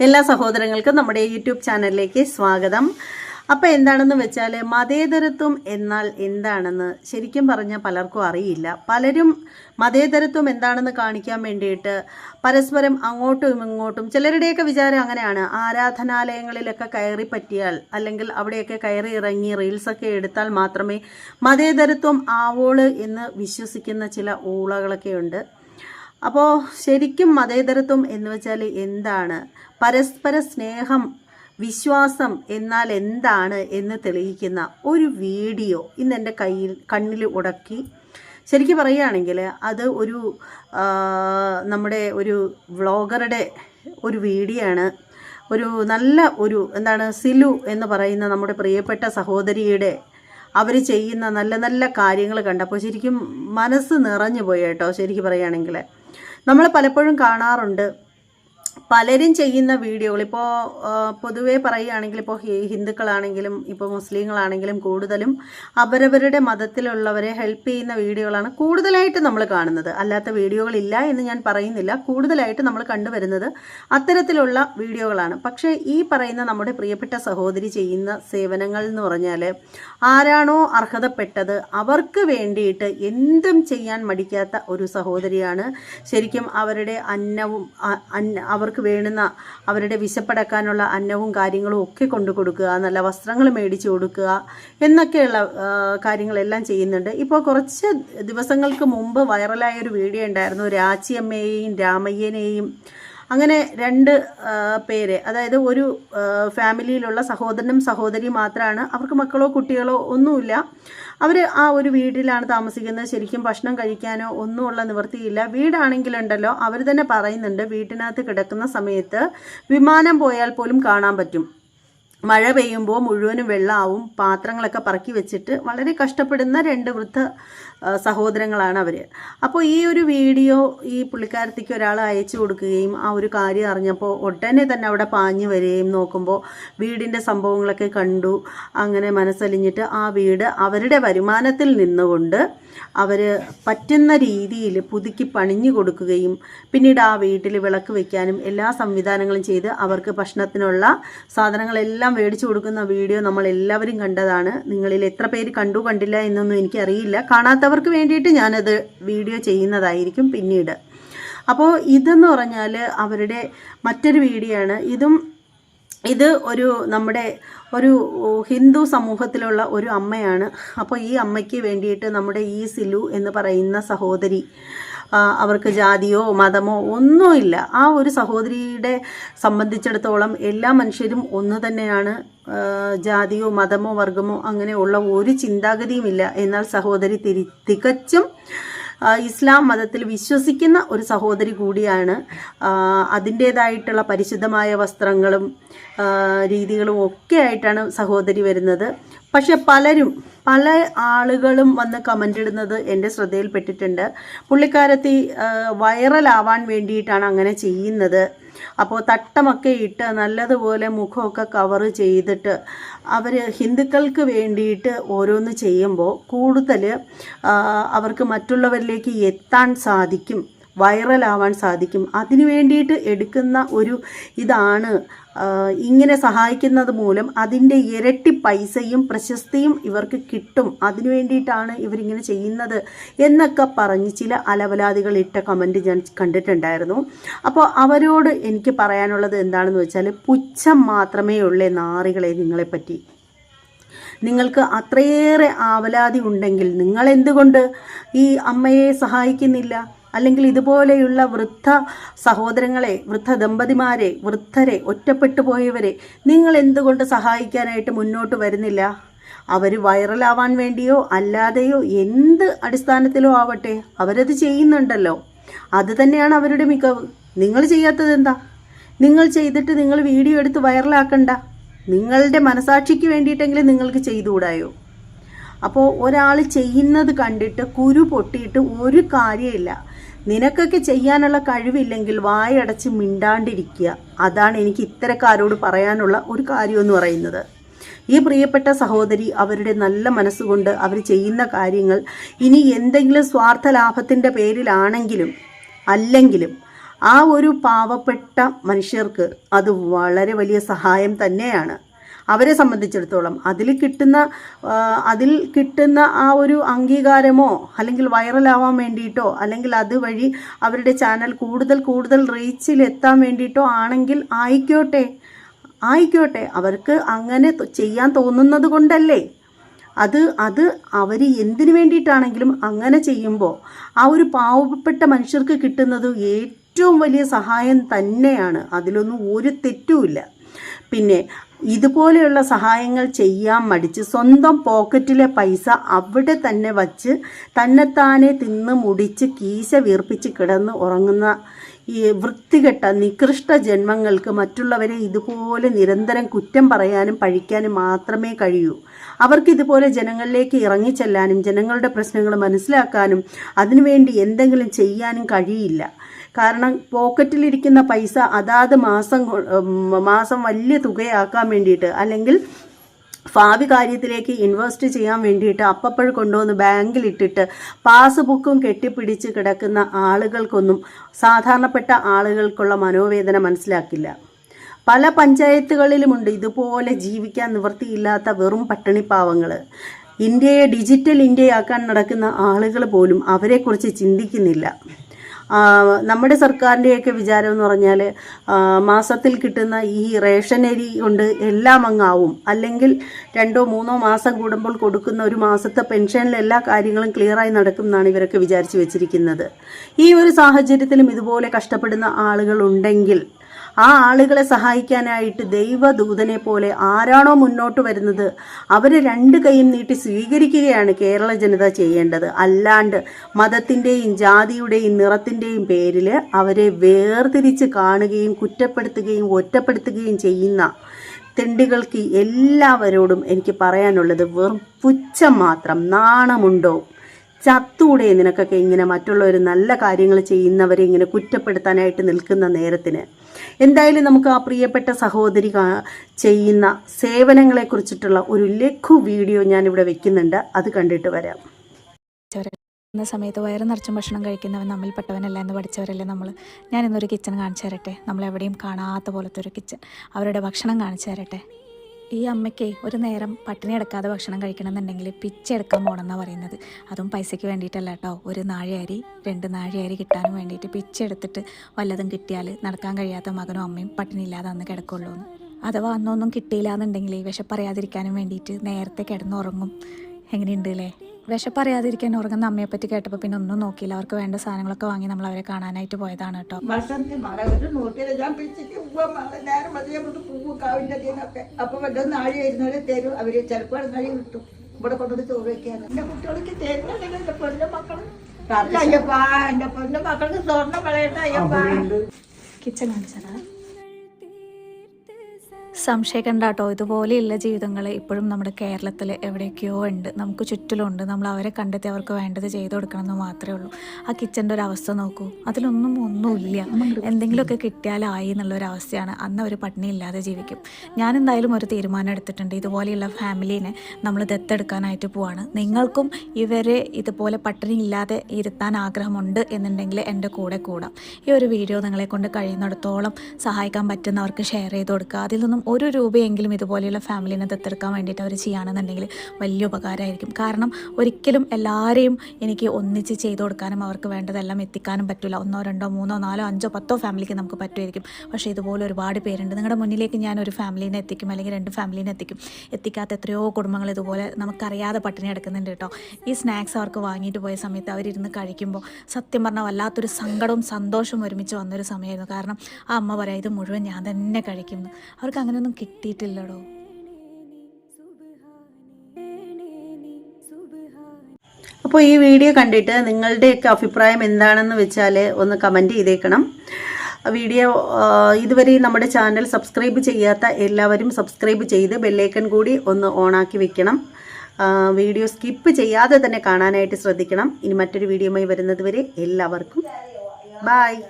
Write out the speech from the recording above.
എല്ലാ സഹോദരങ്ങൾക്കും നമ്മുടെ യൂട്യൂബ് ചാനലിലേക്ക് സ്വാഗതം. അപ്പോൾ എന്താണെന്ന് വെച്ചാൽ മതേതരത്വം എന്നാൽ എന്താണെന്ന് ശരിക്കും പറഞ്ഞാൽ പലർക്കും അറിയില്ല. പലരും മതേതരത്വം എന്താണെന്ന് കാണിക്കാൻ വേണ്ടിയിട്ട് പരസ്പരം അങ്ങോട്ടും ഇങ്ങോട്ടും ചിലരുടെയൊക്കെ വിചാരം അങ്ങനെയാണ്. ആരാധനാലയങ്ങളിലൊക്കെ കയറി പറ്റിയാൽ അല്ലെങ്കിൽ അവിടെയൊക്കെ കയറി ഇറങ്ങി റീൽസൊക്കെ എടുത്താൽ മാത്രമേ മതേതരത്വം ആവോൾ എന്ന് വിശ്വസിക്കുന്ന ചില ഊളകളൊക്കെ ഉണ്ട്. അപ്പോൾ ശരിക്കും മതേതരത്വം എന്ന് വെച്ചാൽ എന്താണ്? പരസ്പര സ്നേഹം വിശ്വാസം എന്നാൽ എന്താണ് എന്ന് തെളിയിക്കുന്ന ഒരു വീഡിയോ ഇന്ന് എന്റെ കയ്യിൽ കണ്ണിൽ ഉടക്കി. ശരിക്കും പറയുകയാണെങ്കിൽ അത് ഒരു നമ്മുടെ ഒരു വ്ളോഗറുടെ ഒരു വീഡിയോ ആണ് ഒരു നല്ല ഒരു എന്താണ് സിലു എന്ന് പറയുന്ന നമ്മുടെ പ്രിയപ്പെട്ട സഹോദരിയുടെ അവർ ചെയ്യുന്ന നല്ല നല്ല കാര്യങ്ങൾ കണ്ടപ്പോൾ ശരിക്കും മനസ്സ് നിറഞ്ഞു പോയി കേട്ടോ ശരിക്കും പറയുകയാണെങ്കിൽ. നമ്മൾ പലപ്പോഴും കാണാറുണ്ട്. പലരും ചെയ്യുന്ന വീഡിയോകൾ ഇപ്പോൾ പൊതുവേ പറയുകയാണെങ്കിൽ ഇപ്പോൾ ഹിന്ദുക്കളാണെങ്കിലും ഇപ്പോൾ മുസ്ലിങ്ങളാണെങ്കിലും കൂടുതലും അവരവരുടെ മതത്തിലുള്ളവരെ ഹെൽപ്പ് ചെയ്യുന്ന വീഡിയോകളാണ് കൂടുതലായിട്ട് നമ്മൾ കാണുന്നത്. അല്ലാത്ത വീഡിയോകളില്ല എന്ന് ഞാൻ പറയുന്നില്ല. കൂടുതലായിട്ട് നമ്മൾ കണ്ടുവരുന്നത് അത്തരത്തിലുള്ള വീഡിയോകളാണ്. പക്ഷേ ഈ പറയുന്ന നമ്മുടെ പ്രിയപ്പെട്ട സഹോദരി ചെയ്യുന്ന സേവനങ്ങൾ എന്ന് പറഞ്ഞാൽ ആരാണോ അർഹതപ്പെട്ടത് അവർക്ക് വേണ്ടിയിട്ട് എന്തും ചെയ്യാൻ മടിക്കാത്ത ഒരു സഹോദരിയാണ് ശരിക്കും അവരുടെ അന്നവും അ- അന്ന അവർക്ക് വേണുന്ന അവരുടെ വിശപ്പടക്കാനുള്ള അന്നവും കാര്യങ്ങളും ഒക്കെ കൊണ്ടു കൊടുക്കുക നല്ല വസ്ത്രങ്ങൾ മേടിച്ചു കൊടുക്കുക എന്നൊക്കെയുള്ള കാര്യങ്ങളെല്ലാം ചെയ്യുന്നുണ്ട്. ഇപ്പോൾ കുറച്ച് ദിവസങ്ങൾക്ക് മുമ്പ് വൈറലായ ഒരു വീഡിയോ ഉണ്ടായിരുന്നു. രാച്ചിയമ്മയെയും രാമയ്യനെയും അങ്ങനെ രണ്ട് പേര് അതായത് ഒരു ഫാമിലിയിലുള്ള സഹോദരനും സഹോദരിയും മാത്രമാണ് അവർക്ക് മക്കളോ കുട്ടികളോ ഒന്നുമില്ല. അവർ ആ ഒരു വീട്ടിലാണ് താമസിക്കുന്നത്. ശരിക്കും ഭക്ഷണം കഴിക്കാനോ ഒന്നുമുള്ള നിവൃത്തിയില്ല. വീടാണെങ്കിലുണ്ടല്ലോ അവർ തന്നെ പറയുന്നുണ്ട് വീട്ടിനകത്ത് കിടക്കുന്ന സമയത്ത് വിമാനം പോയാൽ പോലും കാണാൻ പറ്റും. മഴ പെയ്യുമ്പോൾ മുഴുവനും വെള്ളമാവും പാത്രങ്ങളൊക്കെ പറക്കി വെച്ചിട്ട് വളരെ കഷ്ടപ്പെടുന്ന രണ്ട് വൃദ്ധ സഹോദരങ്ങളാണ് അവർ അപ്പോൾ ഈ ഒരു വീഡിയോ ഈ പുള്ളിക്കാരത്തേക്ക് ഒരാൾ അയച്ചു കൊടുക്കുകയും ആ ഒരു കാര്യം അറിഞ്ഞപ്പോൾ ഉടനെ തന്നെ അവിടെ പാഞ്ഞു വരികയും നോക്കുമ്പോൾ വീടിന്റെ സംഭവങ്ങളൊക്കെ കണ്ടു. അങ്ങനെ മനസ്സലിഞ്ഞിട്ട് ആ വീട് അവരുടെ വരുമാനത്തിൽ നിന്നുകൊണ്ട് അവർ പറ്റുന്ന രീതിയിൽ പുതുക്കി പണിഞ്ഞു കൊടുക്കുകയും പിന്നീട് ആ വീട്ടിൽ വിളക്ക് വയ്ക്കാനും എല്ലാ സംവിധാനങ്ങളും ചെയ്ത് അവർക്ക് ഭക്ഷണത്തിനുള്ള സാധനങ്ങളെല്ലാം മേടിച്ചു കൊടുക്കുന്ന വീഡിയോ നമ്മൾ എല്ലാവരും കണ്ടതാണ്. നിങ്ങളിൽ എത്ര പേര് കണ്ടു കണ്ടില്ല എന്നൊന്നും എനിക്കറിയില്ല. കാണാത്തവർക്ക് വേണ്ടിയിട്ട് ഞാനത് വീഡിയോ ചെയ്യുന്നതായിരിക്കും പിന്നീട്. അപ്പോൾ ഇതെന്ന് പറഞ്ഞാൽ അവരുടെ മറ്റൊരു വീഡിയോ ആണ് ഇതും ഇത് ഒരു നമ്മുടെ ഒരു ഹിന്ദു സമൂഹത്തിലുള്ള ഒരു അമ്മയാണ്. അപ്പോൾ ഈ അമ്മയ്ക്ക് വേണ്ടിയിട്ട് നമ്മുടെ ഈ സിലു എന്ന് പറയുന്ന സഹോദരി അവർക്ക് ജാതിയോ മതമോ ഒന്നുമില്ല. ആ ഒരു സഹോദരിയുടെ സംബന്ധിച്ചിടത്തോളം എല്ലാ മനുഷ്യരും ഒന്ന് തന്നെയാണ്. ജാതിയോ മതമോ വർഗമോ അങ്ങനെയുള്ള ഒരു ചിന്താഗതിയുമില്ല. എന്നാൽ സഹോദരി തിരി തികച്ചും ഇസ്ലാം മതത്തിൽ വിശ്വസിക്കുന്ന ഒരു സഹോദരി കൂടിയാണ്. അതിന്റേതായിട്ടുള്ള പരിശുദ്ധമായ വസ്ത്രങ്ങളും രീതികളും ഒക്കെ ആയിട്ടാണ് സഹോദരി വരുന്നത്. പക്ഷെ പലരും പല ആളുകളും വന്ന് കമന്റ് ഇടുന്നത് എന്റെ ശ്രദ്ധയിൽപ്പെട്ടിട്ടുണ്ട്. പുള്ളിക്കാരത്തി വൈറലാവാൻ വേണ്ടിയിട്ടാണ് അങ്ങനെ ചെയ്യുന്നത്. അപ്പോൾ തട്ടമൊക്കെ ഇട്ട് നല്ലതുപോലെ മുഖമൊക്കെ കവർ ചെയ്തിട്ട് അവർ ഹിന്ദുക്കൾക്ക് വേണ്ടിയിട്ട് ഓരോന്ന് ചെയ്യുമ്പോൾ കൂടുതൽ അവർക്ക് മറ്റുള്ളവരിലേക്ക് എത്താൻ സാധിക്കും. വൈറലാവാൻ സാധിക്കും. അതിനു വേണ്ടിയിട്ട് എടുക്കുന്ന ഒരു ഇതാണ് ഇങ്ങനെ സഹായിക്കുന്നത് മൂലം അതിന്റെ ഇരട്ടി പൈസയും പ്രശസ്തിയും ഇവർക്ക് കിട്ടും. അതിനു വേണ്ടിയിട്ടാണ് ഇവരിങ്ങനെ ചെയ്യുന്നത് എന്നൊക്കെ പറഞ്ഞ് ചില അലവലാദികൾ ഇട്ട കമന്റ് ഞാൻ കണ്ടിട്ടുണ്ടായിരുന്നു. അപ്പോൾ അവരോട് എനിക്ക് പറയാനുള്ളത് എന്താണെന്ന് വെച്ചാൽ പുച്ഛം മാത്രമേ ഉള്ളേ നാറികളെ നിങ്ങളെപ്പറ്റി. നിങ്ങൾക്ക് അത്രയേറെ ആവലാതി ഉണ്ടെങ്കിൽ നിങ്ങൾ എന്തുകൊണ്ട് ഈ അമ്മയെ സഹായിക്കുന്നില്ല? അല്ലെങ്കിൽ ഇതുപോലെയുള്ള വൃദ്ധ സഹോദരങ്ങളെ വൃദ്ധ ദമ്പതിമാരെ വൃദ്ധരെ ഒറ്റപ്പെട്ടു പോയവരെ നിങ്ങൾ എന്തുകൊണ്ട് സഹായിക്കാനായിട്ട് മുന്നോട്ട് വരുന്നില്ല? അവർ വൈറലാവാൻ വേണ്ടിയോ അല്ലാതെയോ എന്ത് അടിസ്ഥാനത്തിലോ ആവട്ടെ അവരത് ചെയ്യുന്നുണ്ടല്ലോ. അത് തന്നെയാണ് അവരുടെ മികവ്. നിങ്ങൾ ചെയ്യാത്തത് എന്താ? നിങ്ങൾ ചെയ്തിട്ട് നിങ്ങൾ വീഡിയോ എടുത്ത് വൈറലാക്കണ്ട. നിങ്ങളുടെ മനസാക്ഷിക്ക് വേണ്ടിയിട്ടെങ്കിലും നിങ്ങൾക്ക് ചെയ്തുകൂടായോ? അപ്പോൾ ഒരാൾ ചെയ്യുന്നത് കണ്ടിട്ട് കുരു പൊട്ടിയിട്ട് ഒരു കാര്യമില്ല നിനക്കൊക്കെ ചെയ്യാനുള്ള കഴിവില്ലെങ്കിൽ വായടച്ച് മിണ്ടാണ്ടിരിക്കുക. അതാണ് എനിക്ക് ഇത്തരക്കാരോട് പറയാനുള്ള ഒരു കാര്യം എന്ന് പറയുന്നത്. ഈ പ്രിയപ്പെട്ട സഹോദരി അവരുടെ നല്ല മനസ്സുകൊണ്ട് അവർ ചെയ്യുന്ന കാര്യങ്ങൾ ഇനി എന്തെങ്കിലും സ്വാർത്ഥ ലാഭത്തിന്റെ പേരിലാണെങ്കിലും അല്ലെങ്കിലും ആ ഒരു പാവപ്പെട്ട മനുഷ്യർക്ക് അത് വളരെ വലിയ സഹായം തന്നെയാണ്. അവരെ സംബന്ധിച്ചിടത്തോളം അതിൽ കിട്ടുന്ന അതിൽ കിട്ടുന്ന ആ ഒരു അംഗീകാരമോ അല്ലെങ്കിൽ വൈറലാവാൻ വേണ്ടിയിട്ടോ അല്ലെങ്കിൽ അതുവഴി അവരുടെ ചാനൽ കൂടുതൽ കൂടുതൽ റീച്ചിൽ എത്താൻ വേണ്ടിയിട്ടോ ആണെങ്കിൽ ആയിക്കോട്ടെ ആയിക്കോട്ടെ. അവർക്ക് അങ്ങനെ ചെയ്യാൻ തോന്നുന്നത് കൊണ്ടല്ലേ? അത് അത് അവർ എന്തിനു വേണ്ടിയിട്ടാണെങ്കിലും അങ്ങനെ ചെയ്യുമ്പോൾ ആ ഒരു പാവപ്പെട്ട മനുഷ്യർക്ക് കിട്ടുന്നത് ഏറ്റവും വലിയ സഹായം തന്നെയാണ്. അതിലൊന്നും ഒരു തെറ്റുമില്ല പിന്നെ ഇതുപോലെയുള്ള സഹായങ്ങൾ ചെയ്യാൻ മടിച്ച് സ്വന്തം പോക്കറ്റിലെ പൈസ അവിടെ തന്നെ വച്ച് തന്നെത്താനെ തിന്ന് മുടിച്ച് കീശ വീർപ്പിച്ച് കിടന്ന് ഉറങ്ങുന്ന ഈ വൃത്തികെട്ട നികൃഷ്ട ജന്മങ്ങൾക്ക് മറ്റുള്ളവരെ ഇതുപോലെ നിരന്തരം കുറ്റം പറയാനും പഴിക്കാനും മാത്രമേ കഴിയൂ. അവർക്ക് ഇതുപോലെ ജനങ്ങളിലേക്ക് ഇറങ്ങിച്ചെല്ലാനും ജനങ്ങളുടെ പ്രശ്നങ്ങൾ മനസ്സിലാക്കാനും അതിനുവേണ്ടി എന്തെങ്കിലും ചെയ്യാനും കഴിയില്ല. കാരണം പോക്കറ്റിലിരിക്കുന്ന പൈസ അതാത് മാസം മാസം വലിയ തുകയാക്കാൻ വേണ്ടിയിട്ട് അല്ലെങ്കിൽ ഭാവി കാര്യത്തിലേക്ക് ഇൻവെസ്റ്റ് ചെയ്യാൻ വേണ്ടിയിട്ട് അപ്പപ്പോൾ കൊണ്ടുവന്ന് ബാങ്കിലിട്ടിട്ട് പാസ്ബുക്കും കെട്ടിപ്പിടിച്ച് കിടക്കുന്ന ആളുകൾക്കൊന്നും സാധാരണപ്പെട്ട ആളുകൾക്കുള്ള മനോവേദന മനസ്സിലാക്കില്ല. പല പഞ്ചായത്തുകളിലുമുണ്ട് ഇതുപോലെ ജീവിക്കാൻ നിവൃത്തിയില്ലാത്ത വെറും പട്ടിണിപ്പാവങ്ങൾ ഇന്ത്യയെ ഡിജിറ്റൽ ഇന്ത്യയാക്കാൻ നടക്കുന്ന ആളുകൾ പോലും അവരെക്കുറിച്ച് ചിന്തിക്കുന്നില്ല. നമ്മുടെ സർക്കാരിന്റെയൊക്കെ വിചാരം എന്ന് പറഞ്ഞാൽ മാസത്തിൽ കിട്ടുന്ന ഈ റേഷൻ അരി കൊണ്ട് എല്ലാം അങ്ങാവും. അല്ലെങ്കിൽ രണ്ടോ മൂന്നോ മാസം കൂടുമ്പോൾ കൊടുക്കുന്ന ഒരു മാസത്തെ പെൻഷനിൽ എല്ലാ കാര്യങ്ങളും ക്ലിയറായി നടക്കും എന്നാണ് ഇവരൊക്കെ വിചാരിച്ചു വെച്ചിരിക്കുന്നത്. ഈ ഒരു സാഹചര്യത്തിലും ഇതുപോലെ കഷ്ടപ്പെടുന്ന ആളുകളുണ്ടെങ്കിൽ ആ ആളുകളെ സഹായിക്കാനായിട്ട് ദൈവദൂതനെ പോലെ ആരാണോ മുന്നോട്ട് വരുന്നത് അവരെ രണ്ട് കൈയും നീട്ടി സ്വീകരിക്കുകയാണ് കേരള ജനത ചെയ്യേണ്ടത്. അല്ലാണ്ട് മതത്തിന്റെയും ജാതിയുടെയും നിറത്തിന്റെയും പേരിൽ അവരെ വേർതിരിച്ച് കാണുകയും കുറ്റപ്പെടുത്തുകയും ഒറ്റപ്പെടുത്തുകയും ചെയ്യുന്ന തെണ്ടികൾക്ക് എല്ലാവരോടും എനിക്ക് പറയാനുള്ളത് വെറും പുച്ഛം മാത്രം. നാണമുണ്ടോ? ചത്തൂടെ നിനക്കൊക്കെ ഇങ്ങനെ മറ്റുള്ളവർ നല്ല കാര്യങ്ങൾ ചെയ്യുന്നവരെ ഇങ്ങനെ കുറ്റപ്പെടുത്താനായിട്ട് നിൽക്കുന്ന നേരത്തിന്. എന്തായാലും നമുക്ക് ആ പ്രിയപ്പെട്ട സഹോദരി ചെയ്യുന്ന ചെയ്യുന്ന സേവനങ്ങളെക്കുറിച്ചിട്ടുള്ള ഒരു ലഘു വീഡിയോ ഞാനിവിടെ വെക്കുന്നുണ്ട്. അത് കണ്ടിട്ട് വരാം. എന്ന സമയത്ത് വയറ് നിറച്ചും ഭക്ഷണം കഴിക്കുന്നവൻ നമ്മിൽപ്പെട്ടവനല്ല എന്ന് പഠിച്ചവരല്ലേ നമ്മൾ ഞാനിന്നൊരു കിച്ചൺ കാണിച്ചു തരട്ടെ. നമ്മളെവിടെയും കാണാത്ത പോലത്തെ ഒരു കിച്ചൺ. അവരുടെ ഭക്ഷണം കാണിച്ചു തരട്ടെ. ഈ അമ്മയ്ക്ക് ഒരു നേരം പട്ടിണി എടുക്കാതെ ഭക്ഷണം കഴിക്കണമെന്നുണ്ടെങ്കിൽ പിച്ചെടുക്കാൻ പോകണമെന്നാണ് പറയുന്നത്. അതും പൈസയ്ക്ക് വേണ്ടിയിട്ടല്ല കേട്ടോ. ഒരു നാഴിയരി രണ്ട് നാഴിയരി കിട്ടാനും വേണ്ടിയിട്ട് പിച്ചെടുത്തിട്ട് വല്ലതും കിട്ടിയാൽ നടക്കാൻ കഴിയാത്ത മകനും അമ്മയും പട്ടിണി ഇല്ലാതെ അന്ന് കിടക്കുള്ളൂ എന്ന്. അഥവാ അന്നൊന്നും കിട്ടിയില്ല എന്നുണ്ടെങ്കിൽ വിശപ്പറിയാതിരിക്കാനും വേണ്ടിയിട്ട് നേരത്തെ കിടന്നുറങ്ങും. എങ്ങനെയുണ്ട് അല്ലേ? വിശപ്പറിയാതിരിക്കാൻ ഉറങ്ങുന്ന അമ്മയെ പറ്റി കേട്ടപ്പോൾ പിന്നെ ഒന്നും നോക്കിയില്ല. അവർക്ക് വേണ്ട സാധനങ്ങളൊക്കെ വാങ്ങി നമ്മൾ അവരെ കാണാനായിട്ട് പോയതാണ് കേട്ടോ. വസന്തി മഴ ഒരു നൂറ്റിൽ ഞാൻ പിച്ചിട്ട് പോവാൻ മഴ നേരം മതി നമുക്ക് പൂവ് കാവിന്റെ ഇതിനൊക്കെ അപ്പൊ വല്ല നാഴി വരുന്നവരെ തരും. അവർ ചിലപ്പോൾ നാഴി കിട്ടും. ഇവിടെ കൊണ്ടുവന്ന് ചോറ് വെക്കാൻ എന്റെ കുട്ടികൾക്ക് തരുന്നുണ്ടെങ്കിൽ എന്റെ പൊന്ന മക്കൾ. അല്ല അയ്യപ്പാ എന്റെ പൊന്ന മക്കൾക്ക് സ്വർണം അയ്യപ്പാ. കിച്ചൺ കാണിച്ചതാ സംശയിക്കണ്ട കേട്ടോ ഇതുപോലെയുള്ള ജീവിതങ്ങൾ ഇപ്പോഴും നമ്മുടെ കേരളത്തിൽ എവിടെയൊക്കെയോ ഉണ്ട്. നമുക്ക് ചുറ്റിലുണ്ട്. നമ്മൾ അവരെ കണ്ടെത്തി അവർക്ക് വേണ്ടത് ചെയ്തു കൊടുക്കണമെന്ന് മാത്രമേ ഉള്ളൂ. ആ കിച്ചന്റെ ഒരു അവസ്ഥ നോക്കൂ. അതിലൊന്നും ഒന്നുമില്ല. എന്തെങ്കിലുമൊക്കെ കിട്ടിയാലായി എന്നുള്ളൊരു അവസ്ഥയാണ്. അന്ന് അവർ പട്ടിണി ഇല്ലാതെ ജീവിക്കും. ഞാൻ എന്തായാലും ഒരു തീരുമാനം എടുത്തിട്ടുണ്ട്. ഇതുപോലെയുള്ള ഫാമിലീനെ നമ്മൾ ദത്തെടുക്കാനായിട്ട് പോവാണ്. നിങ്ങൾക്കും ഇവരെ ഇതുപോലെ പട്ടിണി ഇല്ലാതെ ഇരുത്താൻ ആഗ്രഹമുണ്ട് എന്നുണ്ടെങ്കിൽ എന്റെ കൂടെ കൂടാം. ഈ ഒരു വീഡിയോ നിങ്ങളെ കൊണ്ട് കഴിയുന്നിടത്തോളം സഹായിക്കാൻ പറ്റുന്നവർക്ക് ഷെയർ ചെയ്ത് കൊടുക്കുക. അതിൽ നിന്നും ഒരു രൂപയെങ്കിലും ഇതുപോലെയുള്ള ഫാമിലിനെ ദത്തെടുക്കാൻ വേണ്ടിയിട്ട് അവർ ചെയ്യുകയാണെന്നുണ്ടെങ്കിൽ വലിയ ഉപകാരമായിരിക്കും. കാരണം ഒരിക്കലും എല്ലാവരെയും എനിക്ക് ഒന്നിച്ച് ചെയ്തു കൊടുക്കാനും അവർക്ക് വേണ്ടതെല്ലാം എത്തിക്കാനും പറ്റില്ല. ഒന്നോ രണ്ടോ മൂന്നോ നാലോ അഞ്ചോ പത്തോ ഫാമിലിക്ക് നമുക്ക് പറ്റുമായിരിക്കും. പക്ഷേ ഇതുപോലെ ഒരുപാട് പേരുണ്ട്. നിങ്ങളുടെ മുന്നിലേക്ക് ഞാൻ ഒരു ഫാമിലിനെ എത്തിക്കും അല്ലെങ്കിൽ രണ്ട് ഫാമിലിനെ എത്തിക്കും. എത്തിക്കാത്ത എത്രയോ കുടുംബങ്ങൾ ഇതുപോലെ നമുക്കറിയാതെ പട്ടിണി എടുക്കുന്നുണ്ട് കേട്ടോ. ഈ സ്നാക്സ് അവർക്ക് വാങ്ങിയിട്ട് പോയ സമയത്ത് അവരിരുന്ന് കഴിക്കുമ്പോൾ സത്യം പറഞ്ഞാൽ വല്ലാത്തൊരു സങ്കടവും സന്തോഷവും ഒരുമിച്ച് വന്നൊരു സമയമായിരുന്നു. കാരണം ആ അമ്മ പറയാം ഇത് മുഴുവൻ ഞാൻ തന്നെ കഴിക്കുന്നു. അവർക്ക് അങ്ങനെയൊന്നും കിട്ടിയിട്ടില്ലടോ. അപ്പോൾ ഈ വീഡിയോ കണ്ടിട്ട് നിങ്ങളുടെയൊക്കെ അഭിപ്രായം എന്താണെന്ന് വെച്ചാൽ ഒന്ന് കമന്റ് ചെയ്തേക്കണം. വീഡിയോ ഇതുവരെ നമ്മുടെ ചാനൽ സബ്സ്ക്രൈബ് ചെയ്യാത്ത എല്ലാവരും സബ്സ്ക്രൈബ് ചെയ്ത് ബെല്ലൈക്കൺ കൂടി ഒന്ന് ഓണാക്കി വെക്കണം. വീഡിയോ സ്കിപ്പ് ചെയ്യാതെ തന്നെ കാണാനായിട്ട് ശ്രദ്ധിക്കണം. ഇനി മറ്റൊരു വീഡിയോയുമായി വരുന്നത് വരെ എല്ലാവർക്കും ബായ്